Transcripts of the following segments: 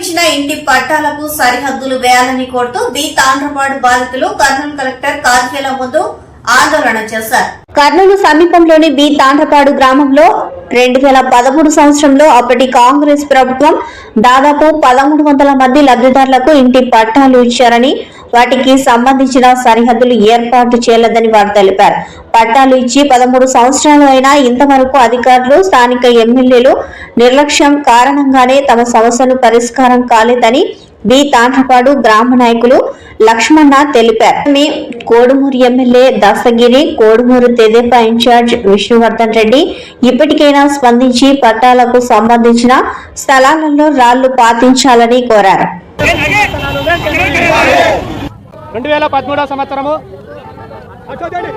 ఇచ్చిన ఇంటి పట్టాలకు సరిహద్దులు వేయాలని కోరుతూ బి. తాండ్రపాడు బాధితులు కర్నూలు కలెక్టర్ కార్యాలయం ముందు ఆందోళన చేశారు. కర్నూలు సమీపంలోని బి. తాండ్రపాడు గ్రామంలో రెండు వేల పదమూడు సంవత్సరంలో అప్పటి కాంగ్రెస్ ప్రభుత్వం దాదాపు పదమూడు వందల మంది లబ్ధిదారులకు ఇంటి పట్టాలు ఇచ్చారని వాటికి సంబంధించిన సరిహద్దులు ఏర్పాటు చేయలేదని వారు తెలిపారు. పట్టాలు ఇచ్చి పదమూడు సంవత్సరాలు అయినా ఇంతవరకు అధికారులు స్థానిక ఎమ్మెల్యేలు నిర్లక్ష్యం కారణంగానే తమ సమస్యలు పరిష్కారం కాలేదని బి. తాండ్రపాడు గ్రామ నాయకులు లక్ష్మణ తెలిపారు. మీ కోడుమూరు ఎమ్మెల్యే దాసగిరి కోడుమూరు తెదేపా ఇన్ఛార్జ్ విష్ణువర్ధన్ రెడ్డి ఇప్పటికైనా స్పందించి పట్టాలకు సంబంధించిన స్థలాలలో రాళ్ళు పాతించాలని కోరారు. రెండు వేల పదమూడవ సంవత్సరము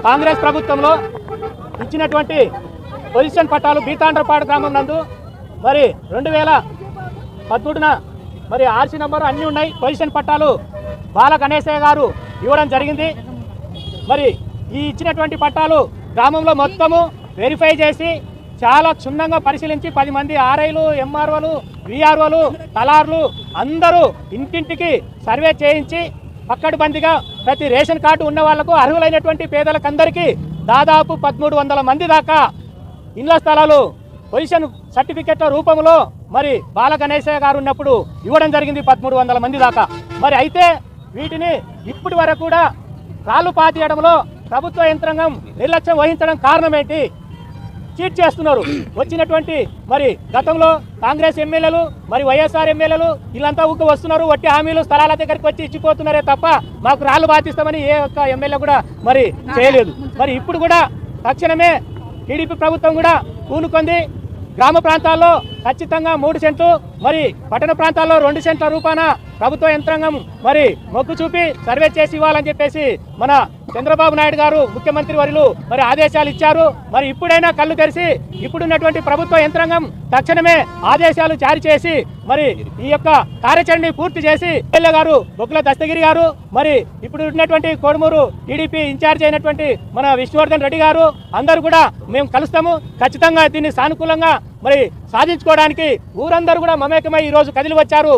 కాంగ్రెస్ ప్రభుత్వంలో ఇచ్చినటువంటి పొజిషన్ పట్టాలు బీతాండ్రపాడు గ్రామం నందు మరి రెండు వేల పదమూడున మరి ఆర్సీ నెంబరు అన్నీ ఉన్నాయి. పొజిషన్ పట్టాలు బాల గణేశయ్య గారు ఇవ్వడం జరిగింది. మరి ఈ ఇచ్చినటువంటి పట్టాలు గ్రామంలో మొత్తము వెరిఫై చేసి చాలా క్షుణ్ణంగా పరిశీలించి పది మంది ఆర్ఐలు ఎంఆర్ఓలు విఆర్ఓలు తలార్లు అందరూ ఇంటింటికి సర్వే చేయించి పక్కడిబందిగా ప్రతి రేషన్ కార్డు ఉన్న వాళ్ళకు అర్హులైనటువంటి పేదలకందరికీ దాదాపు పదమూడు వందల మంది దాకా ఇండ్ల స్థలాలు పొజిషన్ సర్టిఫికెట్ల రూపంలో మరి బాల గణేశయ్య గారు ఉన్నప్పుడు ఇవ్వడం జరిగింది పదమూడు వందల మంది దాకా. మరి అయితే వీటిని ఇప్పటి వరకు కూడా రాళ్ళు పాతీయడంలో ప్రభుత్వ యంత్రాంగం నిర్లక్ష్యం వహించడం కారణం చీట్ చేస్తున్నారు. వచ్చినటువంటి మరి గతంలో కాంగ్రెస్ ఎమ్మెల్యేలు మరి వైఎస్ఆర్ ఎమ్మెల్యేలు వీళ్ళంతా ఊరికి వస్తున్నారు వట్టి హామీలు స్థలాల దగ్గరికి వచ్చి ఇచ్చిపోతున్నారే తప్ప మాకు రాళ్ళు బాధిస్తామని ఏ ఒక్క ఎమ్మెల్యే కూడా మరి చేయలేదు. మరి ఇప్పుడు కూడా తక్షణమే టీడీపీ ప్రభుత్వం కూడా పూనుకొంది గ్రామ ప్రాంతాల్లో ఖచ్చితంగా మూడు సెంట్లు మరి పట్టణ ప్రాంతాల్లో రెండు సెంట్ల రూపాన ప్రభుత్వ యంత్రాంగం మరి మొగ్గు చూపి సర్వే చేసి ఇవ్వాలని చెప్పేసి మన చంద్రబాబు నాయుడు గారు ముఖ్యమంత్రి వర్యులు మరి ఆదేశాలు ఇచ్చారు. మరి ఇప్పుడైనా కళ్ళు తెరిచి ఇప్పుడున్నటువంటి ప్రభుత్వ యంత్రాంగం తక్షణమే ఆదేశాలు జారీ చేసి మరి ఈ యొక్క కార్యాచరణని పూర్తి చేసి ఎమ్మెల్యే గారు బొగ్గుల దస్తగిరి గారు మరి ఇప్పుడు ఉన్నటువంటి కోడుమూరు టీడీపీ ఇన్ఛార్జ్ అయినటువంటి మన విష్ణువర్ధన్ రెడ్డి గారు అందరూ కూడా మేము కలుస్తాము. ఖచ్చితంగా దీన్ని సానుకూలంగా మరి సాధించుకోవడానికి ఊరందరూ కూడా మమేకమై ఈ రోజు కదిలి వచ్చారు.